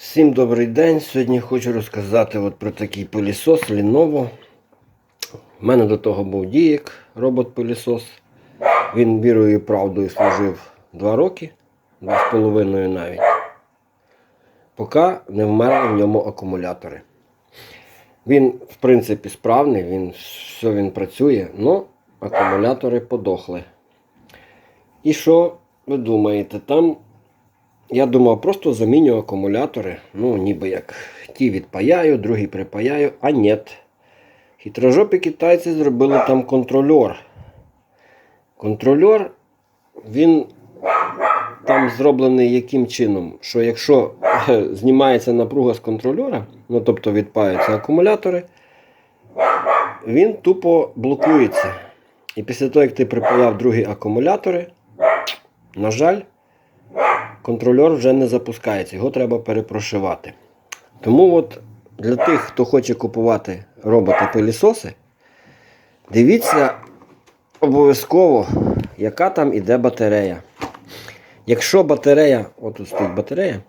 Всім добрий день. Сьогодні хочу розказати от про такий пилісос Lenovo. У мене до того був Дієк, робот-пилісос. Він вірою і правдою служив 2 роки, 2,5 навіть. Поки не вмерли в ньому акумулятори. Він, в принципі, справний, він, все він працює, але акумулятори подохли. І що ви думаєте? Там я думав, просто заміню акумулятори. Ну, ніби як ті відпаяю, другі припаяю, а ні. Хитрожопі китайці зробили там контрольор. Контрольор, він там зроблений яким чином, що якщо е, знімається напруга з контрольора, ну тобто відпаються акумулятори, він тупо блокується. І після того, як ти припаяв другі акумулятори, на жаль, контрольор вже не запускається, його треба перепрошивати. Тому от для тих, хто хоче купувати роботи-пилісоси, дивіться обов'язково, яка там іде батарея. Якщо батарея, отут стоїть батарея,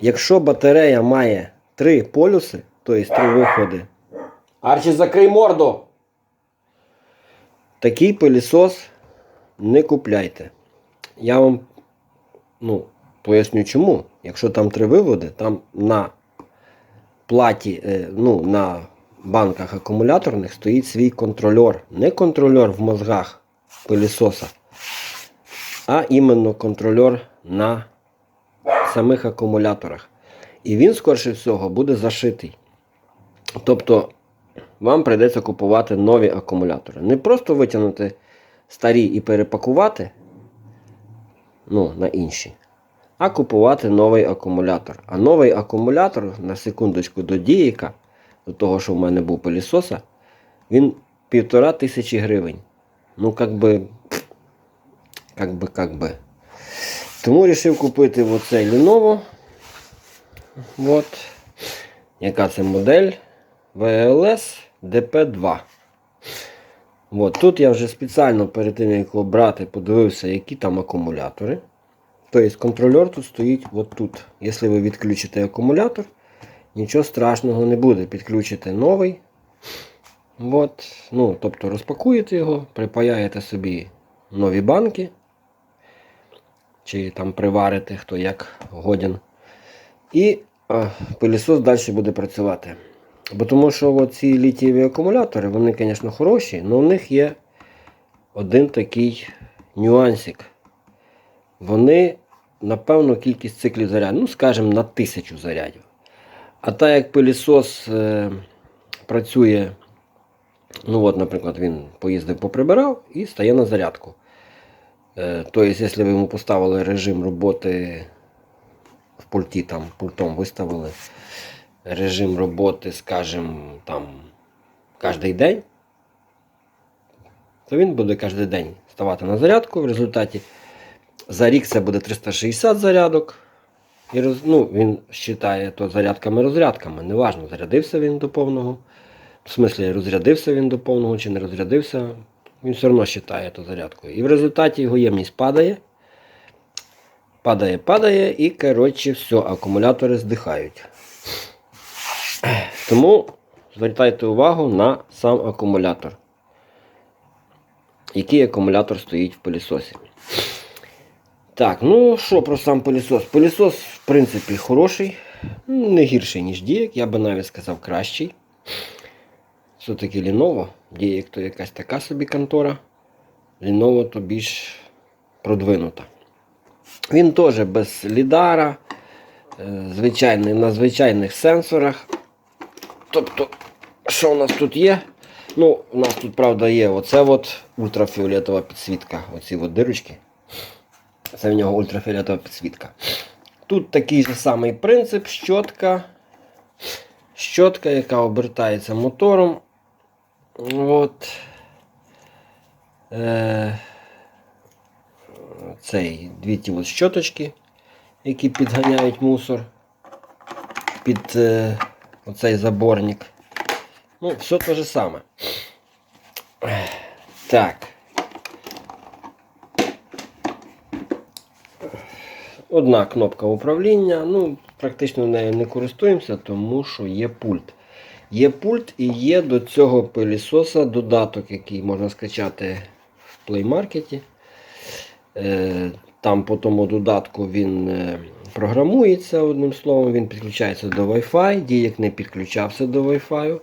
якщо батарея має три полюси, тобто три виходи. Арчі, закрий морду! Такий пилісос не купляйте. Я вам ну, поясню чому. Якщо там три виводи, там на платі, е, ну, на банках акумуляторних стоїть свій контрольор. Не контрольор в мозгах пилісоса, а іменно контрольор на самих акумуляторах. І він, скорше всього, буде зашитий. Тобто вам прийдеться купувати нові акумулятори. Не просто витягнути старі і перепакувати ну, на інші, а купувати новий акумулятор. А новий акумулятор, на секундочку, до дієка, до того, що в мене був пилісоса, він півтора тисячі гривень. Ну, как би, как би, как би. Тому вирішив купити оцей Lenovo. От. Яка це модель? VLS DP2. От, тут я вже спеціально перед тим, як його брати, подивився, які там акумулятори. Тобто контрольор тут стоїть от тут. Якщо ви відключите акумулятор, нічого страшного не буде. Підключите новий. От, ну, тобто розпакуєте його, припаяєте собі нові банки. Чи там приварите, хто як годен. І а, пилісос далі буде працювати. Бо тому що ці літієві акумулятори, вони, звісно, хороші, але у них є один такий нюансик. Вони на певну кількість циклів заряду, ну, скажімо, на тисячу зарядів. А так як пилісос е, працює, ну от, наприклад, він поїздив, поприбирав і стає на зарядку. Е, тобто, якщо ви йому поставили режим роботи в пульті, там, пультом виставили режим роботи, скажімо, там кожен день, то він буде кожен день ставати на зарядку. В результаті за рік це буде 360 зарядок. І роз, ну, він вважає то зарядками-розрядками. Неважно, зарядився він до повного. В смислі, розрядився він до повного чи не розрядився, він все одно вважає то зарядкою. І в результаті його ємність падає. Падає, падає і, коротше, все, акумулятори здихають. Тому звертайте увагу на сам акумулятор. Який акумулятор стоїть в пилісосі. Так, ну що про сам пилісос? Пилісос, в принципі, хороший, Ну, не гірший, ніж Дієк, я би навіть сказав кращий. Все-таки Lenovo. Дієк то якась така собі контора. Lenovo то більш продвинута. Він теж без лідара, е, звичайний, на звичайних сенсорах. Тобто, що у нас тут є? Ну, у нас тут, правда, є оце от ультрафіолетова підсвітка. Оці от дирочки. Це в нього ультрафіолетова підсвітка. Тут такий же самий принцип, щотка. Щотка, яка обертається мотором. От. Е, цей дві ті от щоточки, які підганяють мусор під е, оцей заборник. Ну, все те же саме. Так. Одна кнопка управління. Ну, практично нею не користуємося, тому що є пульт. Є пульт і є до цього пилісоса додаток, який можна скачати в Play Market. Е, Там по тому додатку він е, програмується, одним словом, він підключається до Wi-Fi, діяк не підключався до Wi-Fi.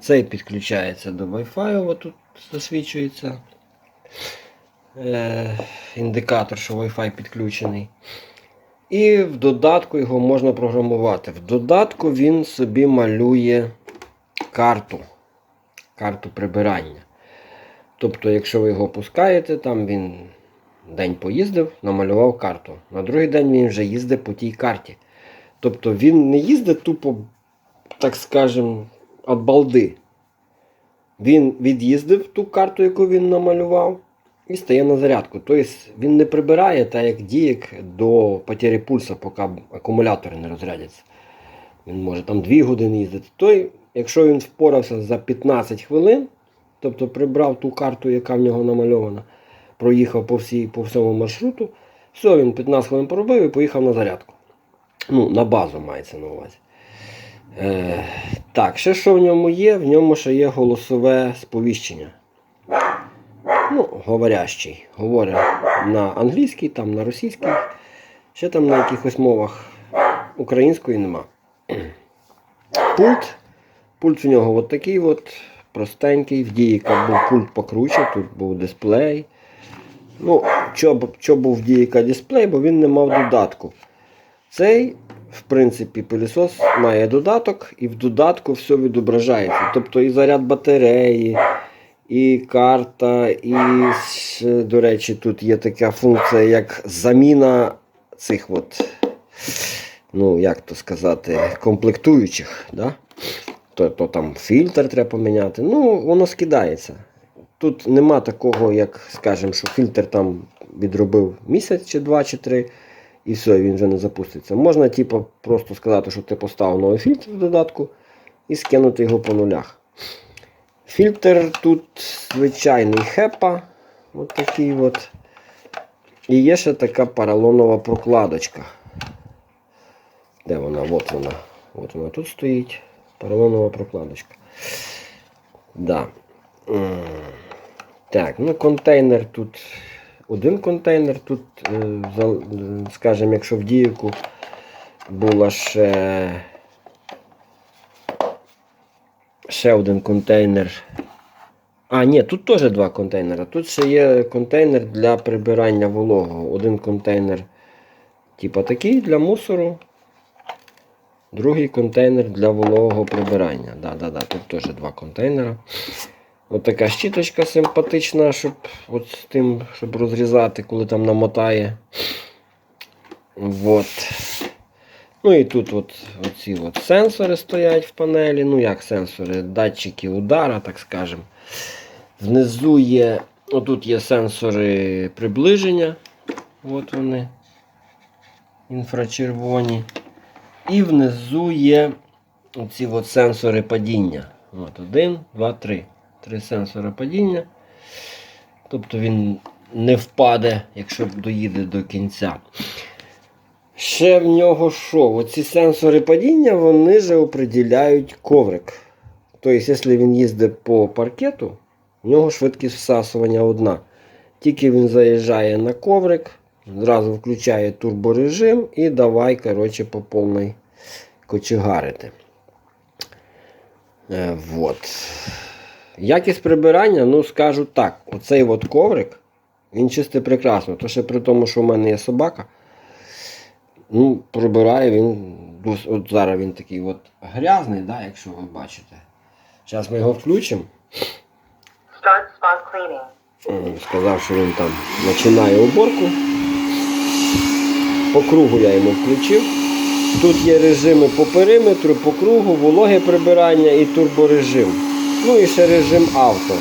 Цей підключається до Wi-Fi, отут засвічується е, індикатор, що Wi-Fi підключений. І в додатку його можна програмувати. В додатку він собі малює карту, карту прибирання. Тобто, якщо ви його пускаєте, там він день поїздив, намалював карту. На другий день він вже їздить по тій карті. Тобто він не їздить тупо, так скажем, від балди. Він від'їздив ту карту, яку він намалював, і стає на зарядку. Тобто він не прибирає так як дієк до потері пульсу, поки акумулятори не розрядяться. Він може там 2 години їздити. Той, якщо він впорався за 15 хвилин, тобто прибрав ту карту, яка в нього намальована, проїхав по, всій, по всьому маршруту, все, він 15 хвилин поробив і поїхав на зарядку. Ну, на базу мається на увазі. Е, так, ще що в ньому є? В ньому ще є голосове сповіщення. Ну, говорящий. Говорить на англійській, там на російській, ще там на якихось мовах. Української нема. Пульт. Пульт у нього от такий от, простенький. В діїка був пульт покруче, тут був дисплей. Ну, що, був в діїка дисплей, бо він не мав додатку. Цей, в принципі, пилісос має додаток, і в додатку все відображається. Тобто і заряд батареї, і карта, і, до речі, тут є така функція, як заміна цих от, ну, як то сказати, комплектуючих. Да? То, то там фільтр треба поміняти. Ну, воно скидається. Тут нема такого, як, скажемо, що фільтр там відробив місяць чи два, чи три, і все, він вже не запуститься. Можна, типу, просто сказати, що ти поставив новий фільтр в додатку і скинути його по нулях. Фільтр тут звичайний хепа. От такий от. І є ще така поролонова прокладочка. Де вона? От вона. От вона тут стоїть. Поролонова прокладочка. Да. Так, ну контейнер тут. Один контейнер тут, е, е, скажімо, якщо в діяку була ще ще один контейнер. А, ні, тут теж два контейнери. Тут ще є контейнер для прибирання вологого. Один контейнер, типа такий для мусору. Другий контейнер для вологого прибирання. Да, да, да, тут теж два контейнера. Ось така щіточка симпатична, щоб от тим, щоб розрізати, коли там намотає. Вот. Ну і тут от, оці от сенсори стоять в панелі. Ну як сенсори, датчики удара, так скажемо. Внизу є, отут є сенсори приближення. От вони. Інфрачервоні. І внизу є оці от сенсори падіння. От один, два, три. Три сенсори падіння. Тобто він не впаде, якщо доїде до кінця. Ще в нього що? Оці сенсори падіння вони же определяють коврик. Тобто, якщо він їздить по паркету, в нього швидкість всасування одна. Тільки він заїжджає на коврик, зразу включає турборежим і давай, коротше, по повній кочегарити. Е, вот. Якість прибирання, ну скажу так, оцей от коврик, він чисте прекрасно. То ще при тому, що в мене є собака. Ну, прибирає він. От зараз він такий от грязний, да, якщо ви бачите. Зараз ми його включимо. Start spot cleaning. Сказав, що він там починає уборку. По кругу я йому включив. Тут є режими по периметру, по кругу, вологе прибирання і турборежим. Ну і ще режим авто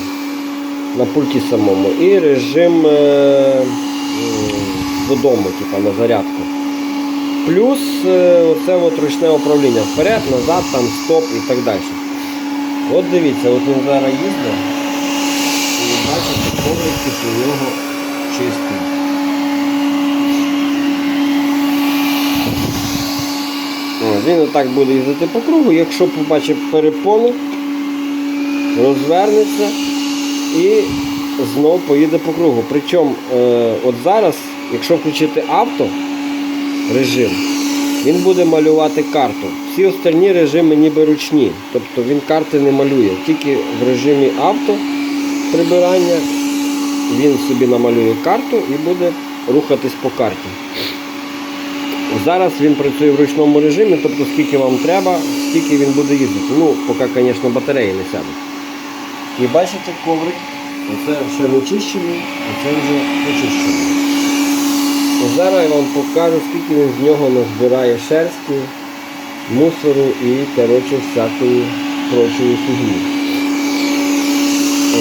на пульті самому. І режим е, додому, типа на зарядку. Плюс е, оце от ручне управління. Вперед, назад, там стоп і так далі. От дивіться, от він зараз їздить. І бачите, коврик у нього чистий. Він отак буде їздити по кругу, якщо побачить перепону, розвернеться і знов поїде по кругу. Причому е, от зараз, якщо включити авто режим, він буде малювати карту. Всі остальні режими ніби ручні. Тобто він карти не малює. Тільки в режимі авто прибирання він собі намалює карту і буде рухатись по карті. Зараз він працює в ручному режимі, тобто скільки вам треба, стільки він буде їздити. Ну, поки, звісно, батареї не сядуть. І бачите коврик, оце ще не чищений, а це вже почищений. Зараз я вам покажу, скільки він з нього назбирає шерсті, мусору і коротше, всякої прочої фігні.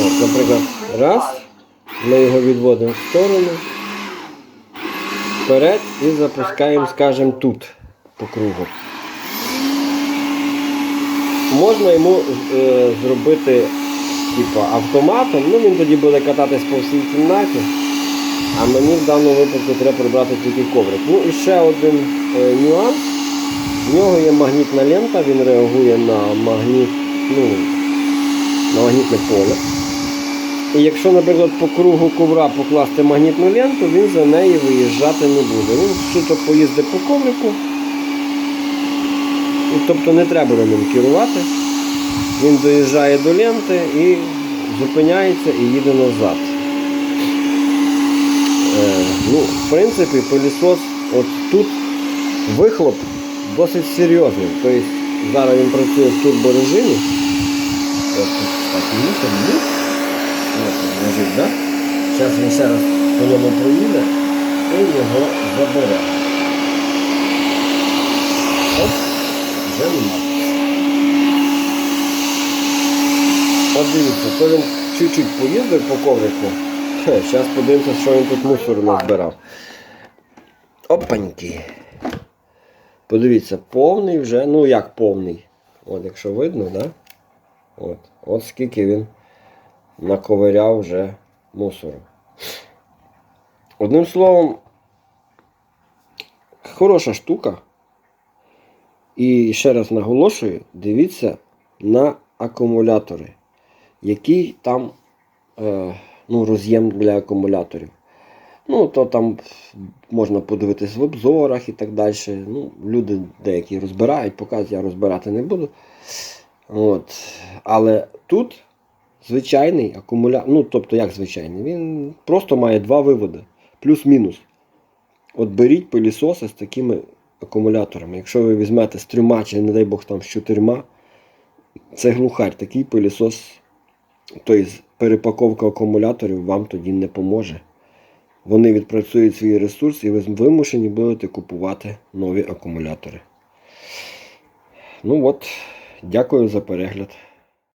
От, наприклад, раз, ми його відводимо в сторону вперед і запускаємо, скажімо, тут по кругу. Можна йому е, зробити типу, автоматом, ну він тоді буде кататись по всій кімнаті, а мені в даному випадку треба прибрати тільки коврик. Ну і ще один е, нюанс. В нього є магнітна лента, він реагує на магніт, ну, на магнітне поле. І якщо, наприклад, по кругу ковра покласти магнітну ленту, він за неї виїжджати не буде. Він суто поїздить по коврику. І, тобто не треба на ним керувати. Він доїжджає до ленти і зупиняється і їде назад. Ну, в принципі, пилісос от тут вихлоп досить серйозний. Тобто зараз він працює в турборежимі. От тут лежить, да? Зараз він ще раз по ньому проїде і його забере. Оп, вже нема. От дивіться, то він чуть-чуть поїздив по коврику. Зараз подивимося, що він тут мусору назбирав. Опаньки. Подивіться, повний вже, ну як повний. От якщо видно, да? От, от скільки він наковиряв вже мусору. Одним словом, хороша штука. І ще раз наголошую, дивіться на акумулятори, який там е, ну, роз'єм для акумуляторів. Ну, то там можна подивитись в обзорах і так далі. Ну, люди деякі розбирають, показують, я розбирати не буду. От. Але тут звичайний акумулятор, ну тобто як звичайний, він просто має два виводи, плюс-мінус. От беріть пилісоси з такими акумуляторами. Якщо ви візьмете з трьома чи, не дай Бог, там з чотирма, це глухарь, такий пилісос, тобто перепаковка акумуляторів вам тоді не поможе. Вони відпрацюють свій ресурс і ви вимушені будете купувати нові акумулятори. Ну от, дякую за перегляд.